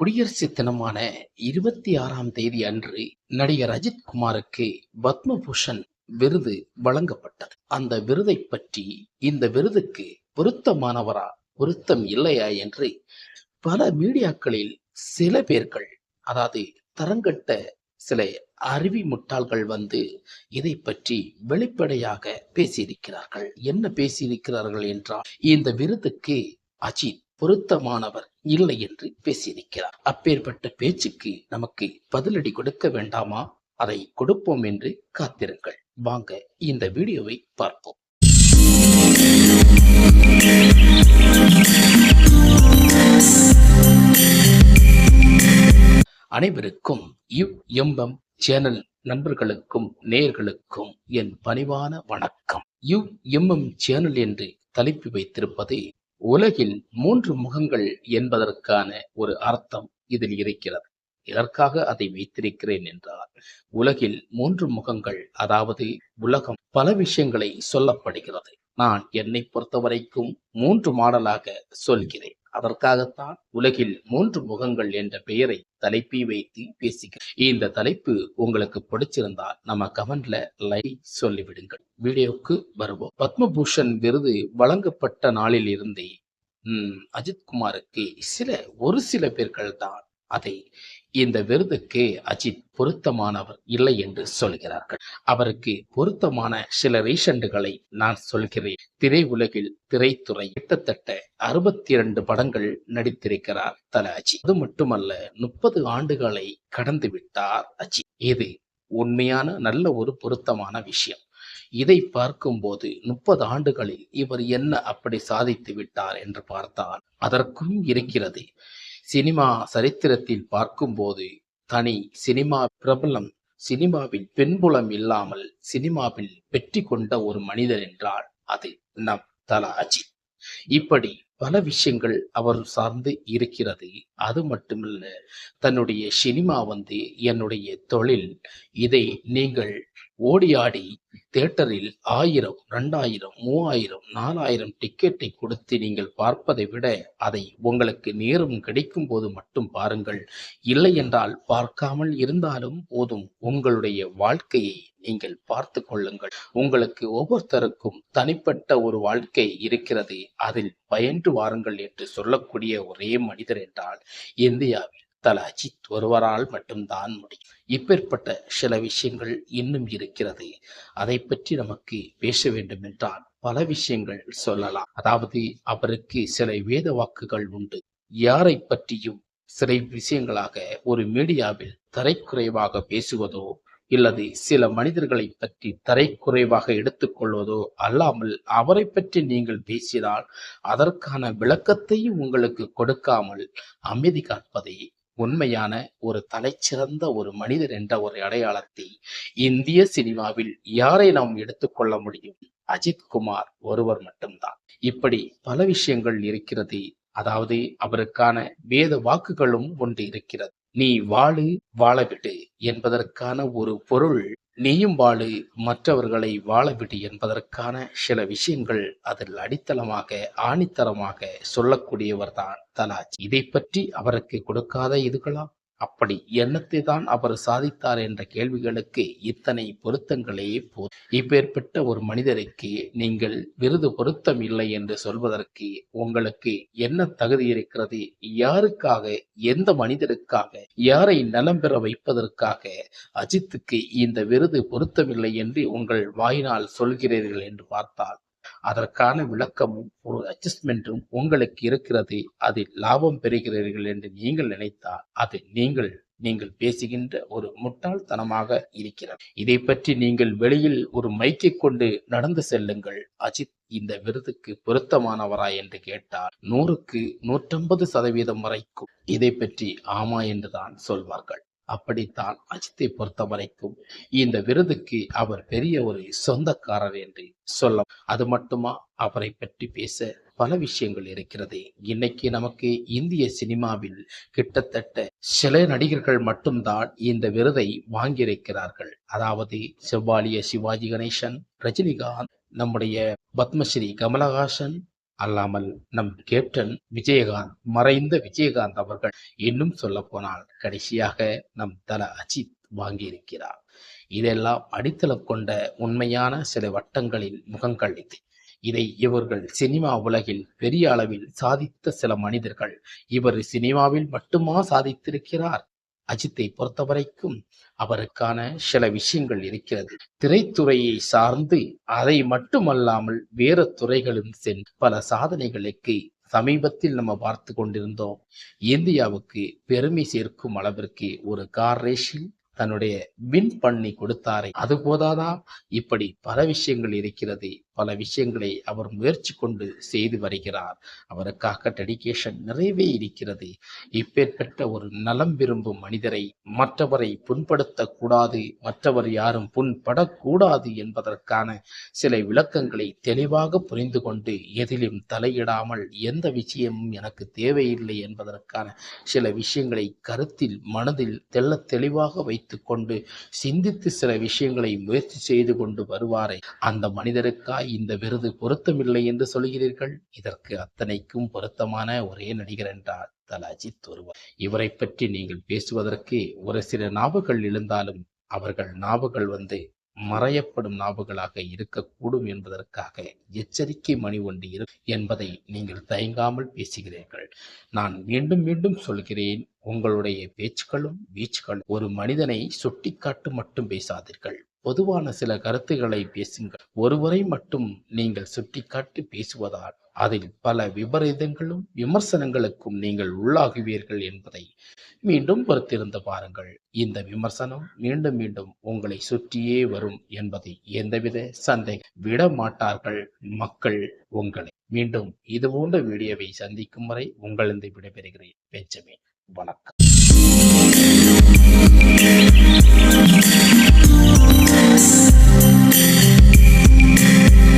குடியரசு தினமான இருபத்தி ஆறாம் தேதி அன்று நடிகர் அஜித் குமாருக்கு பத்மபூஷன் விருது வழங்கப்பட்டது. அந்த விருதை பற்றி இந்த விருதுக்கு பொருத்தமானவரா பொருத்தம் இல்லையா என்று பல மீடியாக்களில் சில பேர்கள் அதாவது தரங்கட்ட சில அருவி முட்டாள்கள் வந்து இதை பற்றி வெளிப்படையாக பேசியிருக்கிறார்கள். என்ன பேசியிருக்கிறார்கள் என்றால் இந்த விருதுக்கு அஜித் பொருத்தமானவர் இல்லை என்று பேசியிருக்கிறார். அப்பேற்பட்ட பேச்சுக்கு நமக்கு பதிலடி கொடுக்க வேண்டாமா? அதை கொடுப்போம் என்று காத்திருங்கள். வாங்க இந்த வீடியோவை பார்ப்போம். அனைவருக்கும் யு எம்பம் சேனல் நண்பர்களுக்கும் நேயர்களுக்கும் என் பணிவான வணக்கம். யு எம்எம் சேனல் என்று தலைப்பு வைத்திருப்பது உலகில் மூன்று முகங்கள் என்பதற்கான ஒரு அர்த்தம் இதில் இருக்கிறது. எதற்காக அதை வைத்திருக்கிறேன் என்றால் உலகில் மூன்று முகங்கள் அதாவது உலகம் பல விஷயங்களை சொல்லப்படுகிறது. நான் என்னை பொறுத்தவரைக்கும் மூன்று மாடலாக சொல்கிறேன். அதற்காகத்தான் உலகில் மூன்று முகங்கள் என்ற பெயரை தலைப்பை வைத்து பேசுகிறேன். இந்த தலைப்பு உங்களுக்கு பிடிச்சிருந்தால் நம்ம கமெண்ட்ல லைக் சொல்லிவிடுங்கள். வீடியோக்கு வருவோம். பத்மபூஷன் விருது வழங்கப்பட்ட நாளில் இருந்தே உம் அஜித் குமாருக்கு சில ஒரு சில பேர்கள் தான் அதை இந்த விருதுக்கு அஜித் பொருத்தமானவர் இல்லை என்று சொல்கிறார்கள். அவருக்கு பொருத்தமான சில ரீசண்டுகளை நான் சொல்கிறேன். திரையுலகில் திரைத்துறை கிட்டத்தட்ட அறுபத்தி இரண்டு படங்கள் நடித்திருக்கிறார் தல அஜித். அது மட்டுமல்ல முப்பது ஆண்டுகளை கடந்து விட்டார் அஜித். இது உண்மையான நல்ல ஒரு பொருத்தமான விஷயம். இதை பார்க்கும்போது முப்பது ஆண்டுகளில் இவர் என்ன அப்படி சாதித்து விட்டார் என்று பார்த்தால் அதற்கும் இருக்கிறது. சினிமா சரித்திரத்தில் பார்க்கும்போது தனி சினிமா பிரபலம். சினிமாவில் பின்புலம் இல்லாமல் சினிமாவில் வெற்றி கொண்ட ஒரு மனிதர் என்றால் அது நம் தல அஜித் இப்படி பல விஷயங்கள் அவர் சார்ந்து இருக்கிறது. அது மட்டுமல்ல தன்னுடைய சினிமா வந்து என்னுடைய தொழில். இதை நீங்கள் ஓடி ஆடி தேட்டரில் ஆயிரம் ரெண்டாயிரம் மூவாயிரம் நாலாயிரம் டிக்கெட்டை கொடுத்து நீங்கள் பார்ப்பதை விட அதை உங்களுக்கு நேரம் கிடைக்கும் போது மட்டும் பாருங்கள். இல்லை என்றால் பார்க்காமல் இருந்தாலும் போதும். உங்களுடைய வாழ்க்கையை நீங்கள் பார்த்து கொள்ளுங்கள். உங்களுக்கு ஒவ்வொருத்தருக்கும் தனிப்பட்ட ஒரு வாழ்க்கை இருக்கிறது. அதில் பயின்று வாருங்கள் என்று சொல்லக்கூடிய ஒரே மனிதர் என்றால் இந்தியாவில் தல அஜித் ஒருவரால் மட்டும்தான் முடியும். இப்பேற்பட்ட சில விஷயங்கள் இன்னும் இருக்கிறது. அதை பற்றி நமக்கு பேச வேண்டும் என்றால் பல விஷயங்கள் சொல்லலாம். அதாவது அவருக்கு சில வேத வாக்குகள் உண்டு. யாரை பற்றியும் சில விஷயங்களாக ஒரு மீடியாவில் தரைக்குறைவாக பேசுவதோ இல்லது சில மனிதர்களை பற்றி தரைக்குறைவாக எடுத்துக்கொள்வதோ அல்லாமல் அவரை பற்றி நீங்கள் பேசினால் அதற்கான விளக்கத்தையும் உங்களுக்கு கொடுக்காமல் அமைதி காப்பதை உண்மையான ஒரு தலைச்சிறந்த ஒரு மனிதர் என்ற ஒரு அடையாளத்தை இந்திய சினிமாவில் யாரை நாம் எடுத்துக்கொள்ள முடியும்? அஜித் குமார் ஒருவர் மட்டும்தான். இப்படி பல விஷயங்கள் இருக்கிறது. அதாவது அவருக்கான வேத வாக்குகளும் ஒன்று இருக்கிறது. நீ வாழு வாழவிடு என்பதற்கான ஒரு பொருள் நீயும் வாழு மற்றவர்களை வாழவிடு என்பதற்கான சில விஷயங்கள் அதில் அடித்தளமாக ஆணித்தரமாக சொல்லக்கூடியவர் தான் தலாஜ். இதை பற்றி அவருக்கு கொடுக்காத இதுகளா அப்படி என்னத்தை தான் அவர் சாதித்தார் என்ற கேள்விகளுக்கு இத்தனை பொருத்தங்களே போதும். இப்பேற்பட்ட ஒரு மனிதருக்கு நீங்கள் விருது பொருத்தம் இல்லை என்று சொல்வதற்கு உங்களுக்கு என்ன தகுதி இருக்கிறது? யாருக்காக எந்த மனிதருக்காக யாரை நலம் பெற வைப்பதற்காக அஜித்துக்கு இந்த விருது பொருத்தமில்லை என்று உங்கள் வாயினால் சொல்கிறீர்கள் என்று பார்த்தால் அதற்கான விளக்கமும் ஒரு அட்ஜஸ்ட்மெண்ட்டும் உங்களுக்கு இருக்கிறது. அதில் லாபம் பெறுகிறீர்கள் என்று நீங்கள் நினைத்தால் அது நீங்கள் நீங்கள் பேசுகின்ற ஒரு முட்டாள்தனமாக இருக்கிறது. இதை பற்றி நீங்கள் வெளியில் ஒரு மைக்கை கொண்டு நடந்து செல்லுங்கள். அஜித் இந்த விருதுக்கு பொருத்தமானவரா என்று கேட்டால் நூறுக்கு நூற்றம்பது சதவீதம் வரைக்கும் இதை பற்றி ஆமா என்றுதான் சொல்வார்கள். அப்படித்தான் அஜித்தை பொறுத்த வரைக்கும் இந்த விருதுக்கு அவர் பெரிய ஒரு சொந்தக்காரர் என்று சொல்ல அது மட்டுமா? அவரை பற்றி பேச பல விஷயங்கள் இருக்கிறது. இன்னைக்கு நமக்கு இந்திய சினிமாவில் கிட்டத்தட்ட சில நடிகர்கள் மட்டும்தான் இந்த விருதை வாங்கியிருக்கிறார்கள். அதாவது செவ்வாலிய சிவாஜி கணேசன் ரஜினிகாந்த் நம்முடைய பத்மஸ்ரீ கமலஹாசன் அல்லாமல் நம் கேப்டன் விஜயகாந்த் மறைந்த விஜயகாந்த் அவர்கள் இன்னும் சொல்ல போனால் கடைசியாக நம் தல அஜித் வாங்கியிருக்கிறார். இதெல்லாம் அடித்தளம் கொண்ட உண்மையான சில வட்டங்களின் முகங்கள் இது. இதை இவர்கள் சினிமா உலகில் பெரிய அளவில் சாதித்த சில மனிதர்கள் இவர் சினிமாவில் மட்டுமா சாதித்திருக்கிறார்? அஜித்தை பொறுத்தவரைக்கும் அவருக்கான சில விஷயங்கள் இருக்கிறது. திரைத்துறையை சார்ந்து அதை மட்டுமல்லாமல் வேறு துறைகளும் சென்று பல சாதனைகளுக்கு சமீபத்தில் நம்ம பார்த்து கொண்டிருந்தோம். இந்தியாவுக்கு பெருமை சேர்க்கும் அளவிற்கு ஒரு கார் ரேஷில் தன்னுடைய வின் பண்ணி கொடுத்தாரே. அது போதாதா? இப்படி பல விஷயங்கள் இருக்கிறது. பல விஷயங்களை அவர் முயற்சி கொண்டு செய்து வருகிறார். அவருக்காக டெடிக்கேஷன் நிறையவே இருக்கிறது. இப்பேற்பட்ட ஒரு நலம் விரும்பும் மனிதரை மற்றவரை புண்படுத்த கூடாது மற்றவர் யாரும் புண்படக்கூடாது என்பதற்கான சில விளக்கங்களை தெளிவாக புரிந்து கொண்டு எதிலும் தலையிடாமல் எந்த விஷயமும் எனக்கு தேவையில்லை என்பதற்கான சில விஷயங்களை கருத்தில் மனதில் தெள்ள தெளிவாக வைத்துக்கொண்டு சிந்தித்து சில விஷயங்களை முயற்சி செய்து கொண்டு வருவாரே. அந்த மனிதருக்காய் இந்த விருது பொருத்தமில்லை என்று சொல்கிறீர்கள்? இதற்கு அத்தனைக்கும் பொருத்தமான ஒரே நடிகர் என்றார் தல அஜித் ஒருவர். இவரை பற்றி நீங்கள் பேசுவதற்கு ஒரு சில நாவுகள் எழுந்தாலும் அவர்கள் நாவுகள் வந்து மறையப்படும் நாவுகளாக இருக்கக்கூடும் என்பதற்காக எச்சரிக்கை மணி ஒன்று இரு என்பதை நீங்கள் தயங்காமல் பேசுகிறீர்கள். நான் மீண்டும் மீண்டும் சொல்கிறேன் உங்களுடைய பேச்சுக்களும் வீச்சுக்களும் ஒரு மனிதனை சுட்டிக்காட்டு மட்டும் பேசாதீர்கள். பொதுவான சில கருத்துக்களை பேசுங்கள். ஒருவரை மட்டும் நீங்கள் சுட்டிக்காட்டி பேசுவதால் அதில் பல விபரீதங்களும் விமர்சனங்களுக்கும் நீங்கள் உள்ளாகுவீர்கள் என்பதை மீண்டும் பொறுத்திருந்து பாருங்கள். இந்த விமர்சனம் மீண்டும் மீண்டும் உங்களை சுற்றியே வரும் என்பதை எந்தவித சந்தேகம் விட மாட்டார்கள் மக்கள் உங்களை. மீண்டும் இது போன்ற வீடியோவை சந்திக்கும் வரை உங்களிருந்து விடைபெறுகிறேன். பெஞ்சமின். வணக்கம்.